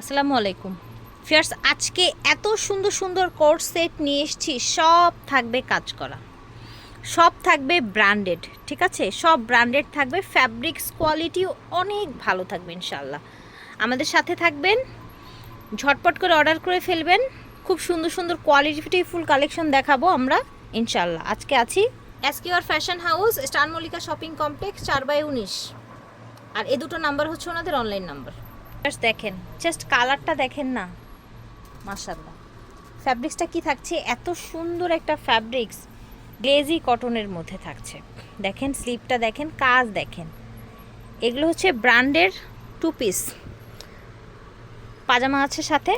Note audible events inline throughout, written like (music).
আসসালামু আলাইকুম। ফিয়ার্স, আজকে এত সুন্দর সুন্দর কোর্স সেট নিয়ে এসেছি, সব থাকবে কাজ করা। সব থাকবে ব্র্যান্ডেড, ঠিক আছে? সব ব্র্যান্ডেড থাকবে, ফ্যাব্রিক্স কোয়ালিটি অনেক ভালো থাকবে ইনশাল্লাহ আমাদের সাথে থাকবেন, ঝটপট করে অর্ডার করে ফেলবেন, খুব সুন্দর সুন্দর কোয়ালিটিফুল কালেকশন দেখাবো আমরা ইনশাল্লাহ আজকে আছি SQR fashion house, star Mallika shopping complex, চার বাই উনিশ। আর এ দুটো নাম্বার হচ্ছে ওনাদের অনলাইন নাম্বার দেখেন। জাস্ট কালারটা দেখেন না। মাশাল্লাহ ফ্যাব্রিক্সটা কি থাকছে? এত সুন্দর একটা ফ্যাব্রিক্স গ্লেজি কটনের মধ্যে থাকছে। দেখেন স্লিপটা দেখেন, কাজ দেখেন। এগুলো হচ্ছে ব্র্যান্ডের টু পিস পাজামা আছে সাথে।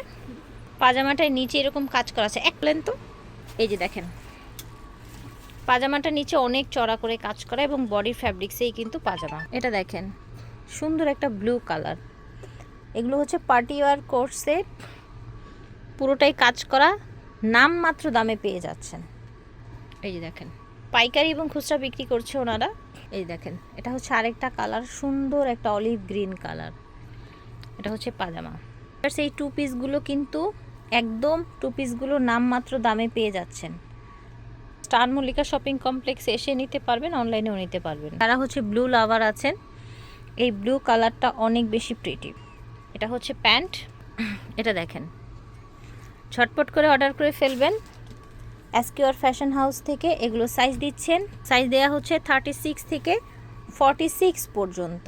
পাজামাটায় নিচে এরকম কাজ করা আছে। এক প্লেন তো। এই যে দেখেন। পাজামাটা নিচে অনেক চড়া করে কাজ করা এবং বডি ফ্যাব্রিক্সেই কিন্তু পাজামা। এটা দেখেন। সুন্দর একটা ব্লু কালার এগুলো হচ্ছে পার্টি ওয়ার কোর্সে পুরোটাই কাজ করা, নাম মাত্র দামে পেয়ে যাচ্ছেন। এই যে দেখেন, পাইকারি এবং খুচরা বিক্রি করছে ওনারা। এই দেখেন, এটা হচ্ছে আরেকটা কালার, সুন্দর একটা অলিভ গ্রিন কালার। এটা হচ্ছে পাজামা। সেই টু পিসগুলো কিন্তু একদম টু পিসগুলো নাম মাত্র দামে পেয়ে যাচ্ছেন। স্টার মল্লিকা শপিং কমপ্লেক্সে এসে নিতে পারবেন, অনলাইনেও নিতে পারবেন। তারা হচ্ছে ব্লু লাভার আছেন, এই ব্লু কালারটা অনেক বেশি প্রিটি এটা হচ্ছে প্যান্ট। (clears throat) এটা দেখেন। ঝটপট করে অর্ডার করে ফেলবেন। অ্যাসকিওর ফ্যাশন হাউস থেকে এগুলো সাইজ দিচ্ছেন। সাইজ দেওয়া হচ্ছে থার্টি সিক্স থেকে ফর্টি সিক্স পর্যন্ত।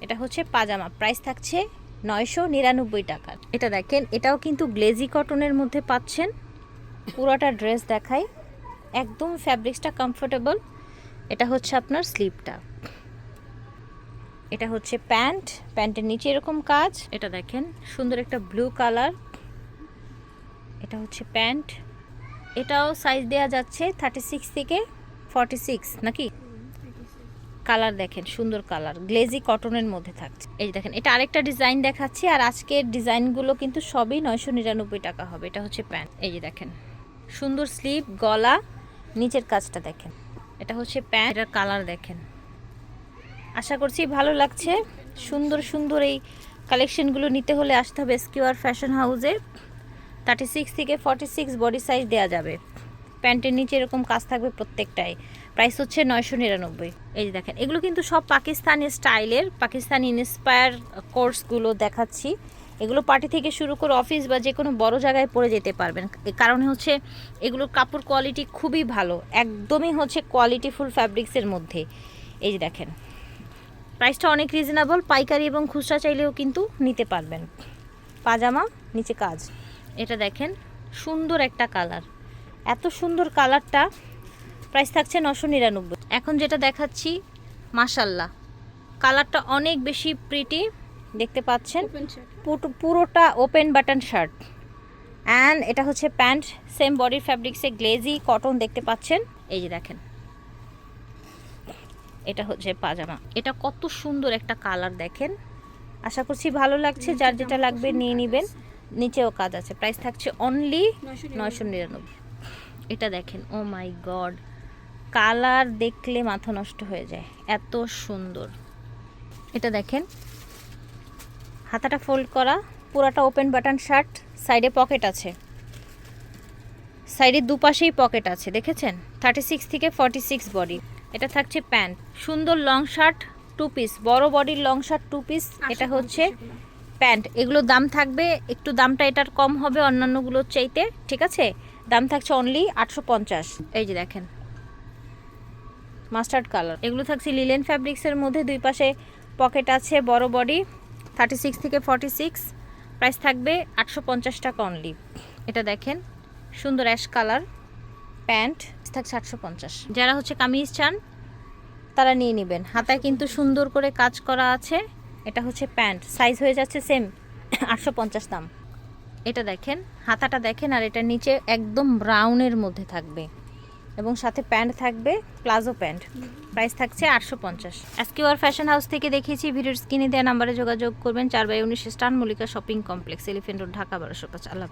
এটা হচ্ছে পাজামা। প্রাইস থাকছে নয়শো নিরানব্বই টাকার এটা দেখেন, এটাও কিন্তু গ্লেজি কটনের মধ্যে পাচ্ছেন। পুরোটা ড্রেস দেখাই। একদম ফ্যাব্রিক্সটা কমফোর্টেবল এটা হচ্ছে আপনার স্লিপটা এটা হচ্ছে প্যান্ট। প্যান্টের নিচে এরকম কাজ। এটা দেখেন সুন্দর একটা ব্লু কালার। এটা হচ্ছে প্যান্ট। এটাও সাইজ দেয়া যাচ্ছে থার্টি সিক্স থেকে ফর্টি সিক্স নাকি? কালার দেখেন সুন্দর কালার। গ্লেজি কটনের মধ্যে থাকছে। এই যে দেখেন এটা আরেকটা ডিজাইন দেখাচ্ছি আর আজকের ডিজাইনগুলো কিন্তু সবই নয়শো নিরানব্বই টাকা হবে। এটা হচ্ছে প্যান্ট। এই যে দেখেন সুন্দর স্লিভ গলা। নিচের কাজটা দেখেন। এটা হচ্ছে প্যান্ট। এটার কালার দেখেন। আশা করছি ভালো লাগছে। সুন্দর সুন্দর এই কালেকশনগুলো নিতে হলে আসতে হবে এসকিউআর ফ্যাশন হাউসে থার্টি সিক্স থেকে ফর্টি সিক্স বডি সাইজ দেওয়া যাবে। প্যান্টের নিচে এরকম কাজ থাকবে প্রত্যেকটাই প্রাইস হচ্ছে নয়শো নিরানব্বই। এই যে দেখেন, এগুলো কিন্তু সব পাকিস্তানি স্টাইলের পাকিস্তানি ইন্সপায়ার কোর্সগুলো দেখাচ্ছি। এগুলো পার্টি থেকে শুরু করে অফিস বা যে কোনো বড় জায়গায় পরে যেতে পারবেন। কারণে হচ্ছে এগুলোর কাপড় কোয়ালিটি খুবই ভালো। একদমই হচ্ছে কোয়ালিটিফুল ফ্যাব্রিক্সের মধ্যে। এই যে দেখেন প্রাইসটা অনেক রিজনেবল পাইকারি এবং খুচরা চাইলেও কিন্তু নিতে পারবেন। পাজামা নিচে কাজ। এটা দেখেন সুন্দর একটা কালার। এত সুন্দর কালারটা প্রাইস থাকছে নশো নিরানব্বই। এখন যেটা দেখাচ্ছি মাসাল্লাহ কালারটা অনেক বেশি প্রিটি দেখতে পাচ্ছেন? পুরোটা ওপেন বাটন শার্ট অ্যান্ড এটা হচ্ছে প্যান্ট সেম বডির ফ্যাব্রিক্সে গ্লেজি কটন দেখতে পাচ্ছেন? এই যে দেখেন। এটা হচ্ছে পাজামা। এটা কত সুন্দর একটা কালার দেখেন। আশা করছি ভালো লাগছে যার যেটা লাগবে নিয়ে নেবেন। নিচেও কাজ আছে। প্রাইস থাকছে অনলি নয়শো নিরানব্বই। এটা দেখেন ও মাই গড কালার দেখলে মাথা নষ্ট হয়ে যায়। এত সুন্দর। এটা দেখেন হাতাটা ফোল্ড করা পুরাটা ওপেন বাটন শার্ট সাইডে পকেট আছে। সাইডের দুপাশেই পকেট আছে দেখেছেন? থার্টি সিক্স থেকে ফর্টি সিক্স বডি এটা থাকছে প্যান্ট। সুন্দর লং শার্ট টু পিস বড় বডির লং শার্ট টু পিস এটা হচ্ছে প্যান্ট। এগুলোর দাম থাকবে একটু দামটা এটার কম হবে অন্যান্যগুলোর চাইতে ঠিক আছে? দাম থাকছে অনলি আটশো পঞ্চাশ। এই যে দেখেন। মাস্টার্ড কালার এগুলো থাকছে লিলেন ফ্যাব্রিক্সের মধ্যে দুই পাশে পকেট আছে বড় বডি থার্টি সিক্স থেকে ফর্টি সিক্স প্রাইস থাকবে আটশো পঞ্চাশ টাকা অনলি এটা দেখেন সুন্দর অ্যাশ কালার প্যান্ট। থাকছে আটশো পঞ্চাশ। যারা হচ্ছে কামিজ চান, তারা নিয়ে নেবেন। হাতায় কিন্তু সুন্দর করে কাজ করা আছে। এটা হচ্ছে প্যান্ট। সাইজ হয়ে যাচ্ছে সেম, আটশো পঞ্চাশ দাম। এটা দেখেন, হাতাটা দেখেন, আর এটা নিচে একদম ব্রাউনের মধ্যে থাকবে। এবং সাথে প্যান্ট থাকবে, প্লাজো প্যান্ট। প্রাইস থাকছে আটশো পঞ্চাশ। এসকিউআর ফ্যাশন হাউস থেকে দেখিয়েছি, ভিডিওর স্ক্রিনে দেওয়া নাম্বারে যোগাযোগ করবেন চার বাই উনিশ স্টান, Mallika shopping complex, elephant road, Dhaka, বারোশো পাঁচ। আল্লাহ